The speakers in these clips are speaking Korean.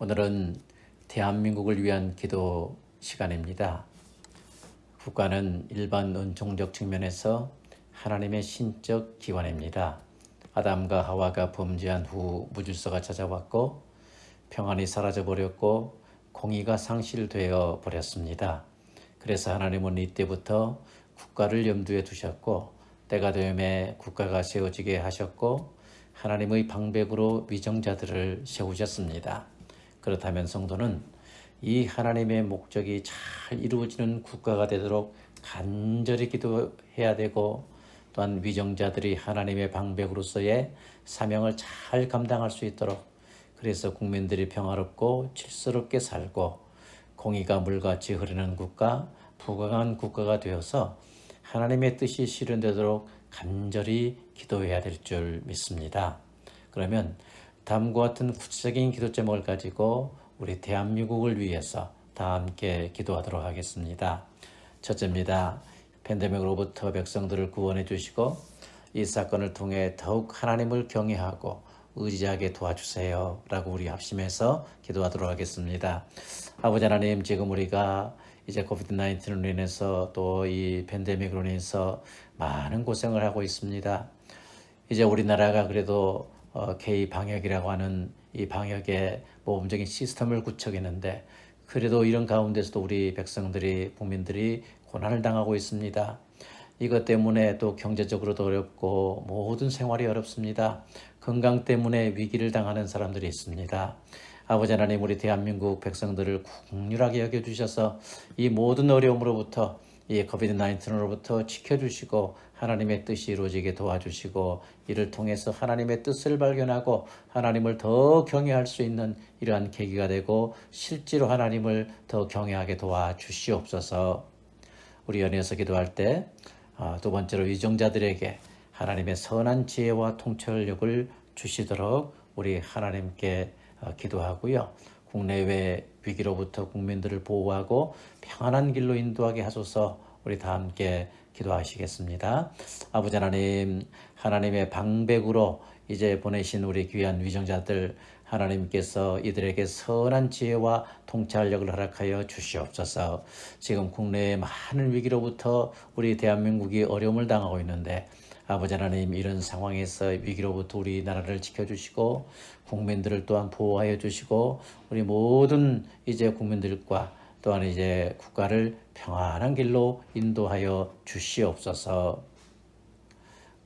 오늘은 대한민국을 위한 기도 시간입니다. 국가는 일반 은총적 측면에서 하나님의 신적 기관입니다. 아담과 하와가 범죄한 후 무질서가 찾아왔고 평안이 사라져 버렸고 공의가 상실되어 버렸습니다. 그래서 하나님은 이때부터 국가를 염두에 두셨고 때가 되매 국가가 세워지게 하셨고 하나님의 방백으로 위정자들을 세우셨습니다. 그렇다면 성도는 이 하나님의 목적이 잘 이루어지는 국가가 되도록 간절히 기도해야 되고 또한 위정자들이 하나님의 방백으로서의 사명을 잘 감당할 수 있도록 그래서 국민들이 평화롭고 질서롭게 살고 공의가 물같이 흐르는 국가, 부강한 국가가 되어서 하나님의 뜻이 실현되도록 간절히 기도해야 될 줄 믿습니다. 그러면 다음과 같은 구체적인 기도 제목을 가지고 우리 대한민국을 위해서 다 함께 기도하도록 하겠습니다. 첫째입니다. 팬데믹으로부터 백성들을 구원해 주시고 이 사건을 통해 더욱 하나님을 경외하고 의지하게 도와주세요. 라고 우리 합심해서 기도하도록 하겠습니다. 아버지 하나님, 지금 우리가 이제 코비드 19으로 인해서 또 이 팬데믹으로 인해서 많은 고생을 하고 있습니다. 이제 우리나라가 그래도 어, K 방역이라고 하는 이 방역의 모범적인 시스템을 구축했는데 그래도 이런 가운데서도 우리 백성들이 국민들이 고난을 당하고 있습니다. 이것 때문에 또 경제적으로도 어렵고 모든 생활이 어렵습니다. 건강 때문에 위기를 당하는 사람들이 있습니다. 아버지 하나님 우리 대한민국 백성들을 국률하게 여겨 주셔서 이 모든 어려움으로부터 이 코비드 19으로부터 지켜 주시고 하나님의 뜻이 이루어지게 도와주시고 이를 통해서 하나님의 뜻을 발견하고 하나님을 더 경외할 수 있는 이러한 계기가 되고 실제로 하나님을 더 경외하게 도와주시옵소서. 우리 연애에서 기도할 때 두 번째로 위정자들에게 하나님의 선한 지혜와 통찰력을 주시도록 우리 하나님께 어, 기도하고요. 국내외 위기로부터 국민들을 보호하고 평안한 길로 인도하게 하소서 우리 다 함께 기도하시겠습니다. 아버지 하나님, 하나님의 방백으로 이제 보내신 우리 귀한 위정자들 하나님께서 이들에게 선한 지혜와 통찰력을 허락하여 주시옵소서. 지금 국내의 많은 위기로부터 우리 대한민국이 어려움을 당하고 있는데 아버지 하나님 이런 상황에서 위기로부터 우리 나라를 지켜주시고 국민들을 또한 보호하여 주시고 우리 모든 이제 국민들과 또한 이제 국가를 평안한 길로 인도하여 주시옵소서.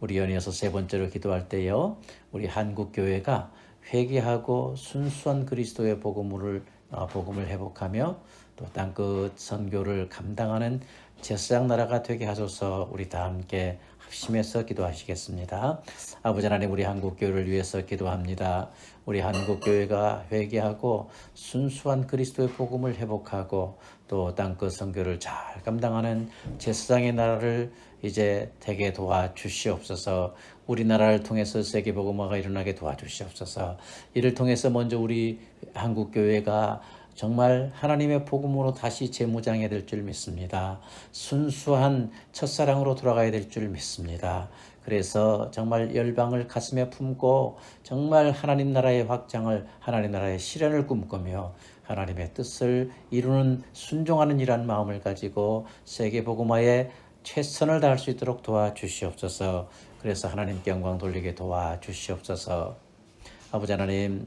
우리 연이어서 세 번째로 기도할 때요. 우리 한국 교회가 회개하고 순수한 그리스도의 복음을 어, 복음을 회복하며 또 땅끝 선교를 감당하는 제사장 나라가 되게 하소서 우리 다 함께 합심해서 기도하시겠습니다. 아버지 하나님 우리 한국 교회를 위해서 기도합니다. 우리 한국 교회가 회개하고 순수한 그리스도의 복음을 회복하고 또 땅끝 선교를 잘 감당하는 제사장의 나라를 이제 되게 도와 주시옵소서. 우리나라를 통해서 세계 복음화가 일어나게 도와주시옵소서. 이를 통해서 먼저 우리 한국 교회가 정말 하나님의 복음으로 다시 재무장해야 될줄 믿습니다. 순수한 첫사랑으로 돌아가야 될 줄 믿습니다. 그래서 정말 열방을 가슴에 품고 정말 하나님 나라의 확장을 하나님 나라의 실현을 꿈꾸며 하나님의 뜻을 이루는 순종하는 이란 마음을 가지고 세계 복음화에 최선을 다할 수 있도록 도와주시옵소서. 그래서 하나님께 영광 돌리게 도와주시옵소서. 아버지 하나님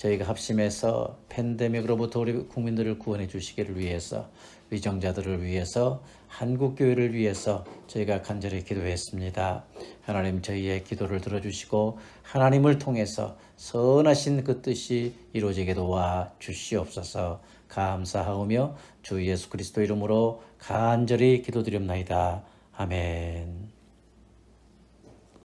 저희가 합심해서 팬데믹으로부터 우리 국민들을 구원해 주시기를 위해서 위정자들을 위해서 한국 교회를 위해서 저희가 간절히 기도했습니다. 하나님 저희의 기도를 들어주시고 하나님을 통해서 선하신 그 뜻이 이루어지게 도와 주시옵소서. 감사하오며 주 예수 그리스도 이름으로 간절히 기도드립나이다. 아멘.